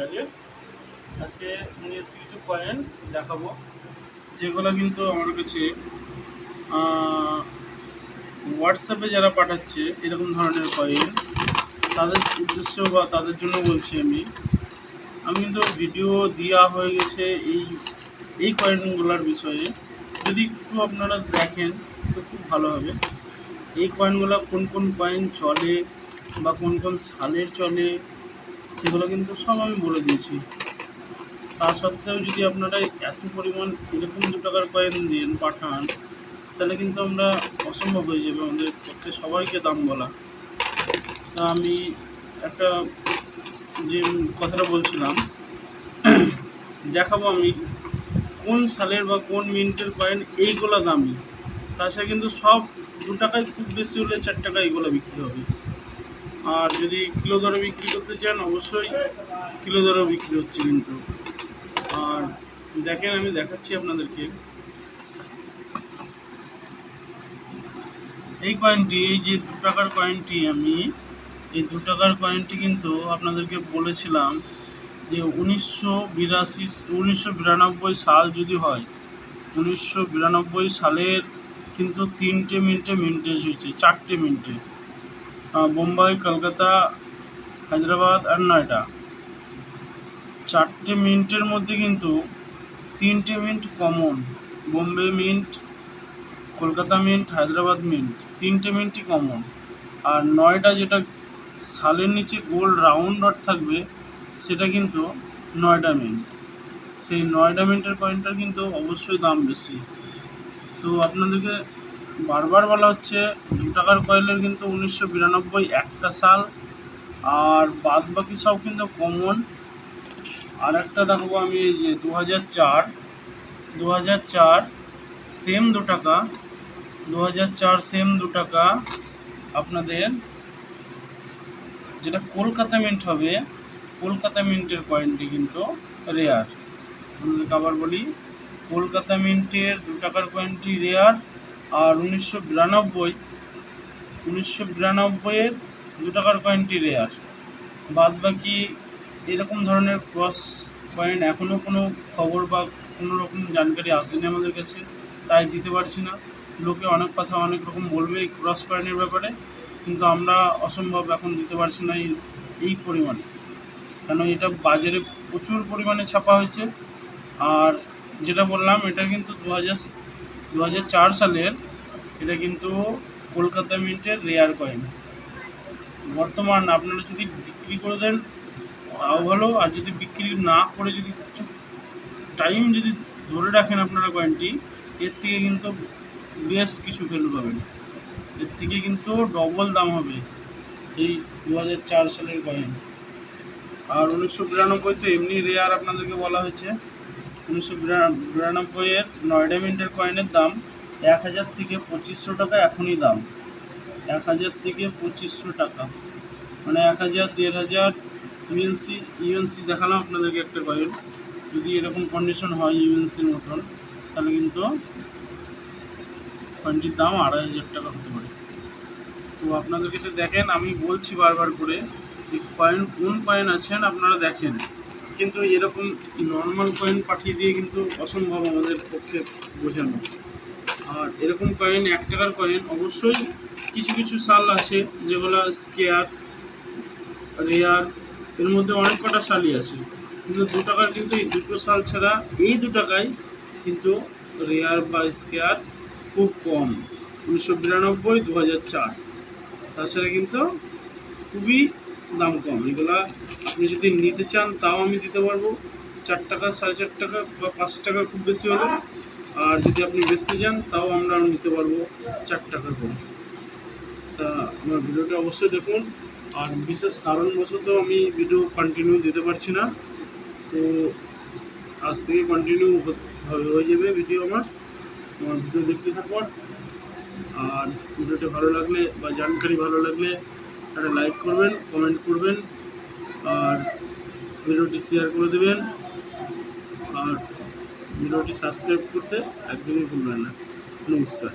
রাজেশ আজকে নিয়ে এসেছি কিছু কয়েন দেখাবো। যেগুলো কিন্তু আমার কাছে হোয়াটসঅ্যাপে যারা পাঠাচ্ছে, এরকম ধরনের কয়েন, তাদের উদ্দেশ্য বা তাদের জন্য বলছি আমি আমি কিন্তু ভিডিও দেওয়া হয়ে গেছে এই এই কয়েনগুলোর বিষয়ে। যদি একটু আপনারা দেখেন, তো খুব ভালো হবে। এই কয়েনগুলো কোন কোন কয়েন চলে বা কোন কোন সালের চলে সেগুলো কিন্তু সব আমি বলে দিয়েছি। তা সত্ত্বেও যদি আপনারা এত পরিমাণ এরকম দু টাকার কয়েন দেন পাঠান, তাহলে কিন্তু আমরা অসম্ভব হয়ে যাবে আমাদের পক্ষে সবাইকে দাম বলা। তা আমি একটা যে কথাটা বলছিলাম, দেখাবো আমি কোন সালের বা কোন মিনিটের কয়েন এইগুলো দামি। তাছাড়া কিন্তু সব দু টাকায় খুব বেশি হলে চার টাকা এইগুলো বিক্রি হবে। আর যদি কিলো দরে বিক্রি করতে চান, অবশ্যই কিলো দরেও বিক্রি হচ্ছে কিন্তু। আর দেখেন, আমি দেখাচ্ছি আপনাদেরকে। এই কয়েনটি এই যে দু টাকার কয়েনটি আমি, এই দু টাকার কয়েনটি কিন্তু আপনাদেরকে বলেছিলাম যে উনিশশো বিরাশি, উনিশশো বিরানব্বই সাল যদি হয়, উনিশশো বিরানব্বই সালের কিন্তু তিনটে মিনিটে মিন্টেজ হয়েছে, চারটে মিনিটে। বোম্বাই কলকাতা, হায়দ্রাবাদ আর নয়ডা। চারটে মিনিটের মধ্যে কিন্তু তিনটে minute common. Bombay mint, Kolkata mint, Hyderabad mint, তিনটে মিনিটই কমন। আর নয়টা যেটা সালের নিচে গোল রাউন্ড ডট থাকবে, সেটা কিন্তু নয়টা মিনিট। সেই নয়টা মিনিটের কয়েনটার কিন্তু অবশ্যই দাম বেশি। তো আপনাদেরকে বারবার বলা হচ্ছে দু টাকার কয়েলের কিন্তু উনিশশো বিরানব্বই একটা সাল, আর বাদ বাকি সব কিন্তু কমন। আর একটা দেখাবো আমি এই যে দু হাজার চার দু হাজার চার সেম দু টাকা দু হাজার চার সেম দু টাকা আপনাদের। যেটা কলকাতা মিন্ট হবে, কলকাতা মিন্টের কয়েনটি কিন্তু রেয়ার আপনাদেরকে আবার বলি, কলকাতা মিন্টের দু টাকার কয়েনটি রেয়ার আর উনিশশো বিরানব্বই, উনিশশো বিরানব্বইয়ের দু টাকার কয়েনটি রেয়ার বাদ বাকি এরকম ধরনের ক্রস কয়েন এখনও কোনো খবর বা কোনো রকম জানকারি আসেনি আমাদের কাছে, তাই দিতে পারছি না। লোকে অনেক কথা, অনেক রকম বলবে এই ক্রস কয়েনের ব্যাপারে, কিন্তু আমরা অসম্ভব এখন দিতে পারছি না এই এই পরিমাণে। কেন এটা বাজারে প্রচুর পরিমাণে ছাপা হয়েছে। আর যেটা বললাম, এটা কিন্তু দু হাজার দু হাজার চার সালের, এটা কিন্তু কলকাতা মিন্টের রেয়ার কয়েন বর্তমান আপনারা যদি বিক্রি করে দেন, তাও ভালো। আর যদি বিক্রি না করে যদি কিছু টাইম যদি ধরে রাখেন আপনারা কয়েনটি এর থেকে কিন্তু বেশ কিছু ভ্যালু পাবেন। এর থেকে কিন্তু ডবল দাম হবে এই দু হাজার চার সালের কয়েন আর উনিশশো বিরানব্বই তো এমনি রেয়ার আপনাদেরকে বলা হয়েছে। উনিশশো বিরানব্বইয়ের নয়ডা মিন্টের কয়েনের দাম এক হাজার থেকে পঁচিশশো টাকা এখনই দাম। এক হাজার থেকে পঁচিশশো টাকা। মানে এক হাজার, দেড় হাজার ইউএনসি ইউএনসি দেখালাম আপনাদেরকে একটা কয়েন। যদি এরকম কন্ডিশন হয় ইউএনসির মতন, তাহলে কিন্তু কয়েনটির দাম আড়াই হাজার টাকা হতে পারে। তো আপনাদের কাছে দেখেন, আমি বলছি বারবার করে যে কয়েন, কোন কয়েন আছেন আপনারা দেখেন। কিন্তু এরকম নর্মাল কয়েন পাঠিয়ে দিয়ে কিন্তু অসম্ভব আমাদের পক্ষে বোঝানো। আর এরকম কয়েন এক টাকার কয়েন অবশ্যই কিছু কিছু সাল আছে, যেগুলো স্কেয়ার রেয়ার এর মধ্যে অনেক কটা সালই আছে। কিন্তু দু টাকার কিন্তু এই দুটো সাল ছাড়া এই দু টাকায় কিন্তু রেয়ার বা স্কেয়ার খুব কম। উনিশশো বিরানব্বই দু হাজার চার। তাছাড়া কিন্তু খুবই দাম কম। এগুলা আপনি যদি নিতে চান, তাও আমি দিতে পারব। চার টাকা, সাড়ে চার টাকা বা পাঁচ টাকা খুব বেশি হলে। আর যদি আপনি বেচতে চান, তাও আমরা নিতে পারব চার টাকা করে। তা আমার ভিডিওটা অবশ্যই দেখুন। আর বিশেষ কারণবশত আমি ভিডিও কন্টিনিউ দিতে পারছি না। তো আজ থেকে কন্টিনিউ হয়ে যাবে ভিডিও আমার। আমার ভিডিও দেখতে থাকুন। আর ভিডিওটা ভালো লাগলে বা জানকারি ভালো লাগলে, একটা লাইক করবেন কমেন্ট করবেন। আর ভিডিওটি শেয়ার করে দেবেন। আর ভিডিওটি সাবস্ক্রাইব করতে একদমই ভুলবেন না। নমস্কার।